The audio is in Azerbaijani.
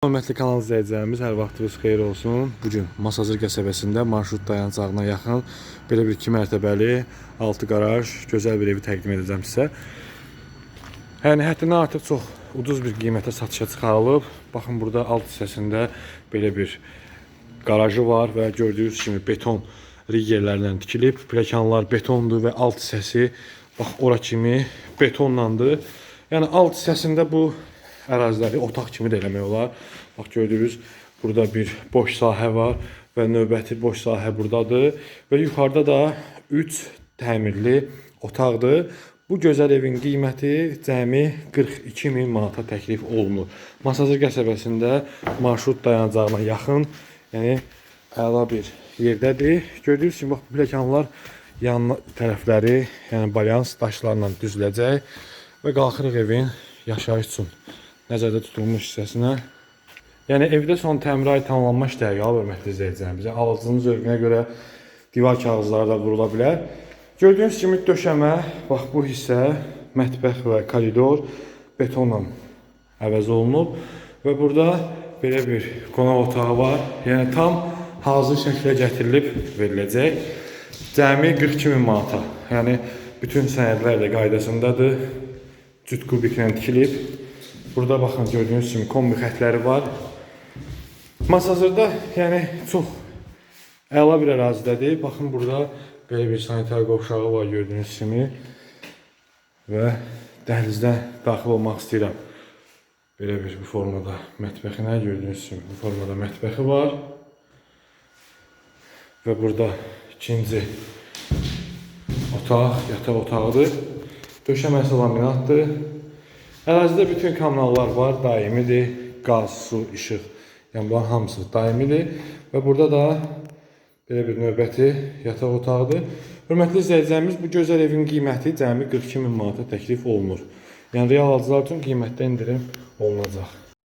Hörmətli kanal izləyicilərimiz, hər vaxtınız xeyir olsun. Bu gün Masazır qəsəbəsində marşrut dayanacağına yaxın belə bir 2 mərtəbəli 6 qaraj gözəl bir evi təqdim edəcəm sizə. Yəni həddindən artıq çox ucuz bir qiymətə satışa çıxarılıb. Baxın burada alt hissəsində belə bir qarajı var və gördüyünüz kimi beton rigerlərlə tikilib. Pləkanlar betondur və alt hissəsi bax ora kimi betonlandır. Yəni alt hissəsində bu əraziləri otaq kimi də eləmək olar. Bax gördüyünüz burada bir boş sahə var və növbəti boş sahə burdadır və yuxarıda da 3 təmirli otaqdır. Bu gözəl evin qiyməti cəmi 42 min manata təklif olunur. Masazır qəsəbəsində marşrut dayanacağına yaxın, yəni əla bir yerdədir. Gördüyünüz kimi bax bu pləkanlar yan tərəfləri, yəni balyans daşlarla düzüləcək və qalxırıq evin yaşayış üçün nəzərdə tutulmuş hissəsinə. Yəni evdə son təmir ayı tamamlanma işləri qalır hörmətli izləyicilərimiz. Alıcının zövqünə görə divar kağızları da vurula bilər. Gördüyünüz kimi döşəmə, bax bu hissə mətbəx və koridor betonla əvəz olunub və burada belə bir qonaq otağı var. Yəni tam hazır şəklə gətirilib veriləcək. Cəmi 42 min manata. Yəni bütün sənədlər də qaydasındadır. Cüt kubiklə tikilib. Burada baxın gördüyünüz kimi kombi xətləri var. Masazırda yəni çox əla bir ərazidədir. Baxın burada belə bir sanitar qovşağı var gördüyünüz kimi. Və dəhlizdən daxil olmaq istəyirəm. Belə bir bu formada mətbəxinə gördüyünüz kimi bu formada mətbəxi var. Və burada ikinci otaq, yataq otağıdır. Döşəməsi laminatdır. Ərazidə bütün kommunallar var, daimidir. Qaz, su, işıq, yəni bunların hamısı daimidir. Və burada da belə bir növbəti yataq otağıdır. Hörmətli izləyicilərimiz, bu gözəl evin qiyməti cəmi 42 min manata təklif olunur. Yəni real alıcılar üçün qiymətdə endirim olunacaq.